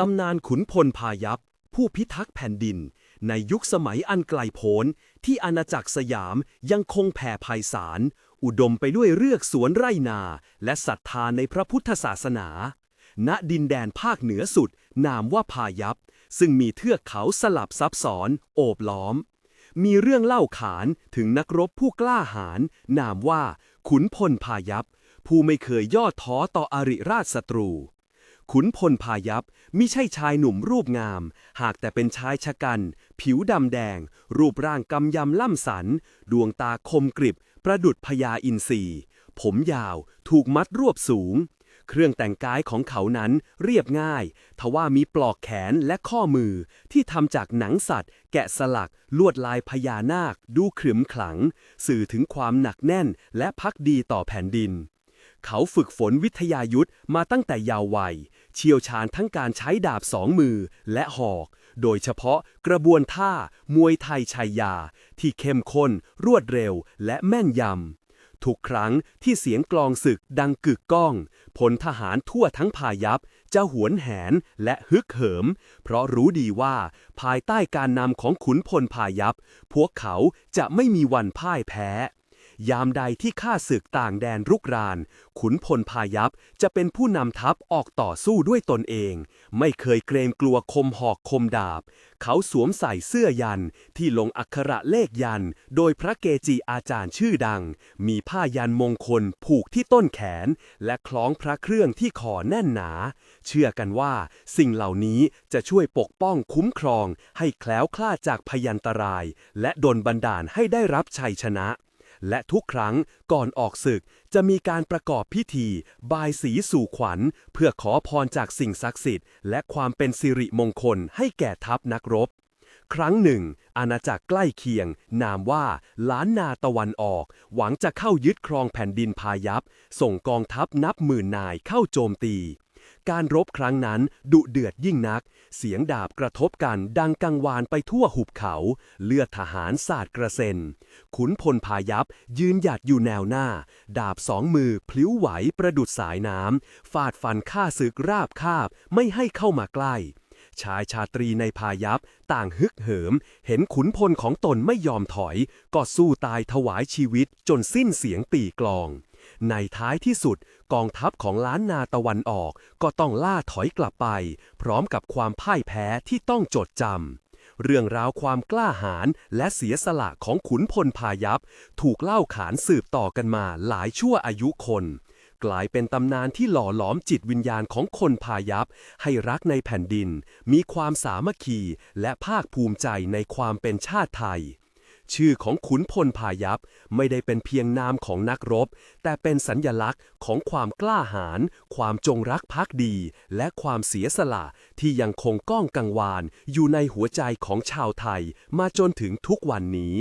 ตำนานขุนพลพายัพ ผู้พิทักษ์แผ่นดิน ในยุคสมัยอันไกลโพ้น ที่อาณาจักรสยามยังคงแผ่ไพศาลอุดมไปด้วยเรือกสวนไร่นา และศรัทธาในพระพุทธศาสนา ณดินแดนภาคเหนือสุด นามว่าพายัพ ซึ่งมีเทือกเขาสลับซับซ้อน โอบล้อม มีเรื่องเล่าขานถึงนักรบผู้กล้าหาญนามว่า ขุนพลพายัพ ผู้ไม่เคยย่อท้อต่ออริราชศัตรู ขุนพลพายัพมิใช่ชายหนุ่มรูปงาม หากแต่เป็นชายชะกัน ผิวดำแดง รูปร่างกำยำล่ำสัน ดวงตาคมกริบ ประดุดพญาอินทรีผมยาวถูกมัดรวบสูง เครื่องแต่งกายของเขานั้นเรียบง่าย ทว่ามีปลอกแขนและข้อมือที่ทำจากหนังสัตว์ แกะสลัก ลวดลายพญานาค ดูขรึมขลัง สื่อถึงความหนักแน่นและพักดีต่อแผ่นดิน เขาฝึกฝนวิทยายุทธมาตั้งแต่ยาววัย เชี่ยวชาญทั้งการใช้ดาบสองมือและหอก โดยเฉพาะกระบวนท่ามวยไทยชัยยา ที่เข้มข้น รวดเร็ว และแม่นยำ ทุกครั้งที่เสียงกลองศึกดังกึกก้องพลทหารทั่วทั้งพายัพจะหวนแหนและฮึกเหิม เพราะรู้ดีว่า ภายใต้การนำของขุนพลพายัพพวกเขาจะไม่มีวันพ่ายแพ้ ยามใดที่ข้าศึกต่างแดนรุกราน ขุนพลพายัพจะเป็นผู้นำทัพออกต่อสู้ด้วยตนเอง ไม่เคยเกรงกลัวคมหอกคมดาบ เขาสวมใส่เสื้อยันที่ลงอักขระเลขยัน โดยพระเกจิอาจารย์ชื่อดัง มีผ้ายันมงคลผูกที่ต้นแขน และคล้องพระเครื่องที่คอแน่นหนา เชื่อกันว่าสิ่งเหล่านี้จะช่วยปกป้องคุ้มครอง ให้แคล้วคลาดจากพยันตราย และดลบันดาลให้ได้รับชัยชนะ และทุกครั้งก่อนออกศึกจะมีการประกอบพิธีบายสีสู่ขวัญ เพื่อขอพรจากสิ่งศักดิ์สิทธิ์และความเป็นสิริมงคลให้แก่ทัพนักรบ ครั้งหนึ่ง อาณาจักรใกล้เคียง นามว่าล้านนาตะวันออก หวังจะเข้ายึดครองแผ่นดินพายัพส่งกองทัพนับหมื่นนายเข้าโจมตี การรบครั้งนั้นดุเดือดยิ่งนัก เสียงดาบกระทบกันดังกังวานไปทั่วหุบเขา เลือดทหารสาดกระเซ็น ขุนพลพายัพยืนหยัดอยู่แนวหน้า ดาบสองมือพลิ้วไหวประดุดสายน้ำฟาดฟันฆ่าศึกราบคาบไม่ให้เข้ามาใกล้ชายชาตรีในพายัพต่างฮึกเหิม เห็นขุนพลของตนไม่ยอมถอย ก็สู้ตายถวายชีวิตจนสิ้นเสียงตีกลอง ในท้ายที่สุดกองทัพของล้านนาตะวันออก ก็ต้องล่าถอยกลับไป พร้อมกับความพ่ายแพ้ที่ต้องจดจำเรื่องราวความกล้าหาญและเสียสละของขุนพลพายัพถูกเล่าขานสืบต่อกันมาหลายชั่วอายุคนกลายเป็นตำนานที่หล่อหลอมจิตวิญญาณของคนพายัพให้รักในแผ่นดิน มีความสามัคคี และภาคภูมิใจในความเป็นชาติไทย ชื่อของขุนพลพายัพไม่ได้เป็นเพียงนามของนักรบ แต่เป็นสัญญลักษณ์ของความกล้าหาญ ความจงรักภักดี และความเสียสละที่ยังคงก้องกังวานอยู่ในหัวใจของชาวไทยมาจนถึงทุกวันนี้